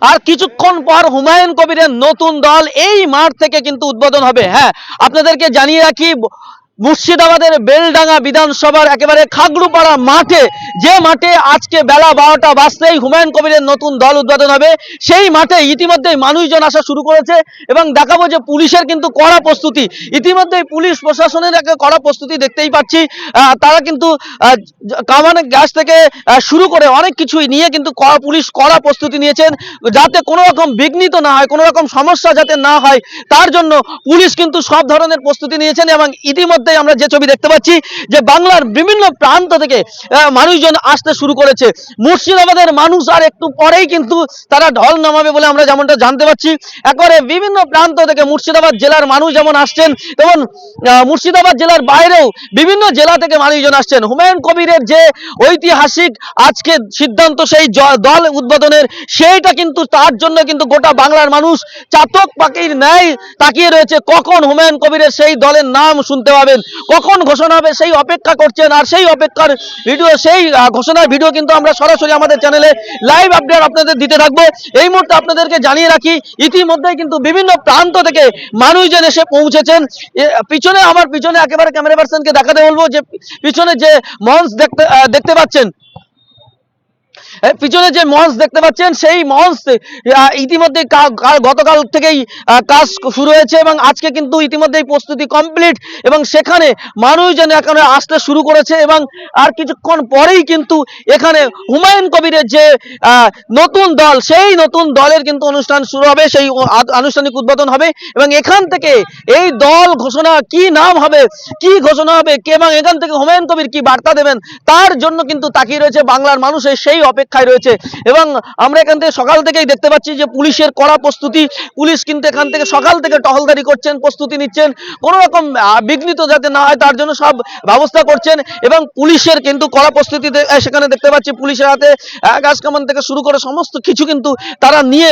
আর কিছুক্ষণ পর হুমায়ুন কবিরের নতুন দল এই মাঠ থেকে কিন্তু উদ্বোধন হবে। হ্যাঁ আপনাদেরকে জানিয়ে রাখি মুর্শিদাবাদের বেলডাঙ্গা বিধানসভার একেবারে খাগড়ুপাড়া মাঠে, যে মাঠে আজকে বেলা বারোটা বাজতেই হুমায়ুন কবিরের নতুন দল উদ্বোধন হবে, সেই মাঠে ইতিমধ্যেই মানুষজন আসা শুরু করেছে এবং দেখাবো যে পুলিশের কিন্তু কড়া প্রস্তুতি। ইতিমধ্যেই পুলিশ প্রশাসনের একটা কড়া প্রস্তুতি দেখতেই পাচ্ছি। তারা কিন্তু কামানের গ্যাস থেকে শুরু করে অনেক কিছুই নিয়ে কিন্তু পুলিশ কড়া প্রস্তুতি নিয়েছেন। যাতে কোনো রকম বিঘ্নিত না হয়, কোনো রকম সমস্যা যাতে না হয়, তার জন্য পুলিশ কিন্তু সব ধরনের প্রস্তুতি নিয়েছেন এবং ইতিমধ্যেই আমরা যে ছবি দেখতে পাচ্ছি যে বাংলার বিভিন্ন প্রান্ত থেকে মানুষজন আসতে শুরু করেছে। মুর্শিদাবাদের মানুষ আর একটু পরেই কিন্তু তারা ঢল নামাবে বলে আমরা যেমনটা জানতে পারছি একবারে বিভিন্ন প্রান্ত থেকে মুর্শিদাবাদ জেলার মানুষ যেমন আসছেন, তেমন মুর্শিদাবাদ জেলার বাইরেও বিভিন্ন জেলা থেকে মানুষজন আসছেন। হুমায়ুন কবিরের যে ঐতিহাসিক আজকে সিদ্ধান্ত, সেই দল উদ্বোধনের, সেইটা কিন্তু তার জন্য কিন্তু গোটা বাংলার মানুষ চাতক পাখির ন্যায় তাকিয়ে রয়েছে। কখন হুমায়ুন কবিরের সেই দলের নাম শুনতে পাবেন। কখন ঘোষণা হবে সেই অপেক্ষা করছেন আর সেই অপেক্ষার ভিডিও সেই ঘোষণার ভিডিও কিন্তু আমরা সরাসরি আমাদের চ্যানেলে লাইভ আপডেট আপনাদের দিতে থাকব। এই মুহূর্তে আপনাদেরকে জানিয়ে রাখি ইতিমধ্যে কিন্তু বিভিন্ন প্রান্ত থেকে মানুষজন এসে পৌঁছেছেন। পিছনে, আমার পিছনে একেবারে ক্যামেরা পার্সনকে দেখাতে বলব যে, পিছনে যে মঞ্চ দেখতে দেখতে পাচ্ছেন পিছনে যে মঞ্চ দেখতে পাচ্ছেন, সেই মঞ্চ ইতিমধ্যে গতকাল থেকেই কাজ শুরু হয়েছে এবং আজকে কিন্তু ইতিমধ্যেই প্রস্তুতি কমপ্লিট এবং সেখানে মানুষজন এখানে আসতে শুরু করেছে এবং আর কিছুক্ষণ পরেই কিন্তু এখানে হুমায়ুন কবিরের যে নতুন দল, সেই নতুন দলের কিন্তু অনুষ্ঠান শুরু হবে, সেই আনুষ্ঠানিক উদ্বোধন হবে এবং এখান থেকে এই দল ঘোষণা কি নাম হবে, কি ঘোষণা হবে, কে এবং এখান থেকে হুমায়ুন কবির কি বার্তা দেবেন, তার জন্য কিন্তু তাকিয়ে রয়েছে বাংলার মানুষের সেই অপেক্ষায় রয়েছে। এবং আমরা এখান থেকে সকাল থেকেই দেখতে পাচ্ছি যে পুলিশের কড়া প্রস্তুতি, পুলিশ কিন্তু এখান থেকে সকাল থেকে টহলদারি করছেন, প্রস্তুতি নিচ্ছেন। কোনো রকম বিঘ্নিত যাতে না হয়, তার জন্য সব ব্যবস্থা করছেন। এবং পুলিশের কিন্তু কড়া প্রস্তুতি সেখানে দেখতে পাচ্ছি পুলিশের হাতে গাছ কামান থেকে শুরু করে সমস্ত কিছু কিন্তু তারা নিয়ে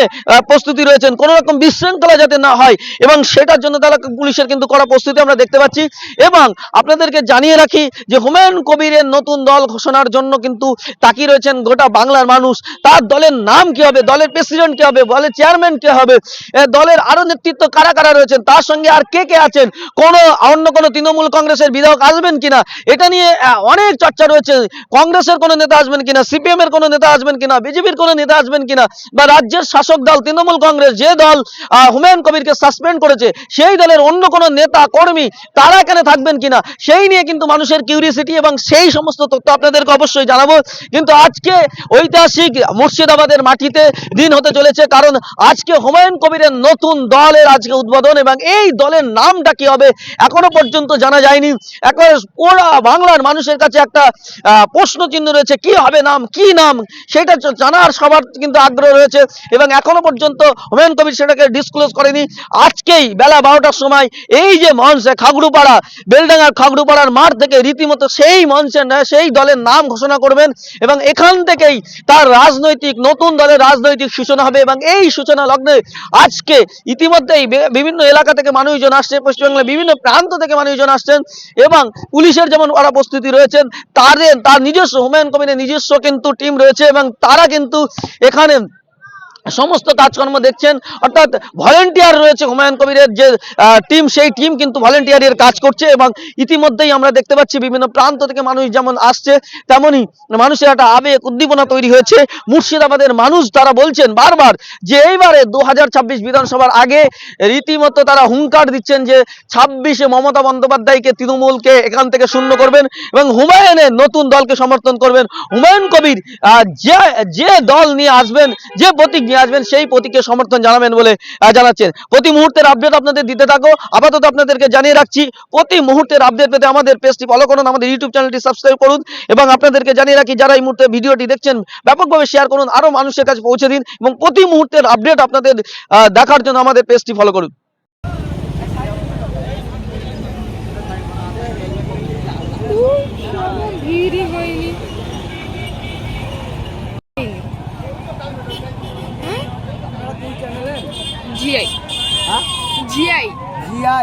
প্রস্তুতি রয়েছেন। কোনো রকম বিশৃঙ্খলা যাতে না হয়, এবং সেটার জন্য তারা পুলিশের কিন্তু কড়া প্রস্তুতি আমরা দেখতে পাচ্ছি। এবং আপনাদেরকে জানিয়ে রাখি যে হুমায়ুন কবিরের নতুন দল ঘোষণার জন্য কিন্তু তাকিয়ে রয়েছেন গোটা বাংলার মানুষ, তার দলের নাম কি হবে, দলের প্রেসিডেন্ট কে হবে, দলের চেয়ারম্যান কে হবে দলের আরও নেতৃত্ব কারা কারা রয়েছেন, তার সঙ্গে আর কে কে আছেন, কোন, অন্য কোন তৃণমূল কংগ্রেসের বিধায়ক আসবেন কিনা, এটা নিয়ে অনেক চর্চা রয়েছে, কংগ্রেসের কোনো নেতা আসবেন কিনা সিপিএম এর কোনো নেতা আসবেন কিনা, বিজেপির কোনো নেতা আসবেন কিনা, বা রাজ্যের শাসক দল, তৃণমূল কংগ্রেস যে দল হুমায়ুন কবিরকে সাসপেন্ড করেছে, সেই দলের অন্য কোনো নেতা, কর্মী, তারা এখানে থাকবেন কিনা, সেই নিয়ে কিন্তু মানুষের কিউরিয়াসিটি এবং সেই সমস্ত তথ্য আপনাদেরকে অবশ্যই জানাব, কিন্তু আজকে ঐতিহাসিক মুর্শিদাবাদের মাটিতে দিন হতে চলেছে, কারণ আজকে হুমায়ুন কবিরের নতুন দলের আজকে উদ্বোধন, এবং এই দলের নামটা কি হবে এখনও পর্যন্ত জানা যায়নি। একবার পুরা বাংলার মানুষের কাছে একটা প্রশ্ন চিহ্ন রয়েছে, কি হবে নাম, কি নাম? সেটা জানার সবার কিন্তু আগ্রহ রয়েছে, এবং এখনও পর্যন্ত হুমায়ুন কবির সেটাকে ডিসক্লোজ করেনি। আজকেই বেলা বারোটার সময় এই যে মঞ্চে খাগড়ুপাড়া, বেলডাঙ্গার খাগড়ুপাড়ার মাঠ থেকে রীতিমতো সেই মঞ্চে, সেই দলের নাম ঘোষণা করবেন, এবং এখান থেকেই তার রাজনৈতিক, নতুন দলের রাজনৈতিক সূচনা হবে এবং এই সূচনা লগ্নে আজকে ইতিমধ্যেই বিভিন্ন এলাকা থেকে মানুষজন আসছে, পশ্চিমবাংলার বিভিন্ন প্রান্ত থেকে মানুষজন আসছেন এবং পুলিশের যেমন ওরা প্রস্তুতি রয়েছেন, তাদের, তার নিজস্ব হুমায়ুন কমিটির নিজস্ব কিন্তু টিম রয়েছে এবং তারা কিন্তু এখানে সমস্ত কাজকর্ম দেখছেন, অর্থাৎ ভলেন্টিয়ার রয়েছে হুমায়ুন কবিরের যে টিম সেই টিম কিন্তু ভলেন্টিয়ারের কাজ করছে এবং ইতিমধ্যেই আমরা দেখতে পাচ্ছি বিভিন্ন প্রান্ত থেকে মানুষ যেমন আসছে তেমনই মানুষের একটা আবেগ উদ্দীপনা তৈরি হয়েছে। মুর্শিদাবাদের মানুষ তারা বলছেন বারবার যে এইবারে দু বিধানসভার আগে রীতিমতো তারা হুঙ্কার দিচ্ছেন যে ছাব্বিশে মমতা বন্দ্যোপাধ্যায়কে তৃণমূলকে এখান থেকে শূন্য করবেন এবং হুমায়ুনের নতুন দলকে সমর্থন করবেন। হুমায়ুন কবির যে যে দল নিয়ে আসবেন, যে প্রতীক নিয়ে আসবেন, সেই প্রতীককে সমর্থন জানাবেন বলে জানাচ্ছেন। প্রতি মুহূর্তের আপডেট আপনাদের দিতে থাকো। আপাতত আপনাদেরকে জানিয়ে রাখছি, প্রতি মুহূর্তের আপডেট পেতে আমাদের পেজটি ফলো করুন, আমাদের ইউটিউব চ্যানেলটি সাবস্ক্রাইব করুন, এবং আপনাদেরকে জানিয়ে রাখি, যারা এই মুহূর্তে ভিডিওটি দেখছেন, ব্যাপকভাবে শেয়ার করুন, আরও মানুষের কাছে পৌঁছে দিন, এবং প্রতি মুহূর্তের আপডেট আপনাদের দেখার জন্য আমাদের পেজটি ফলো করুন।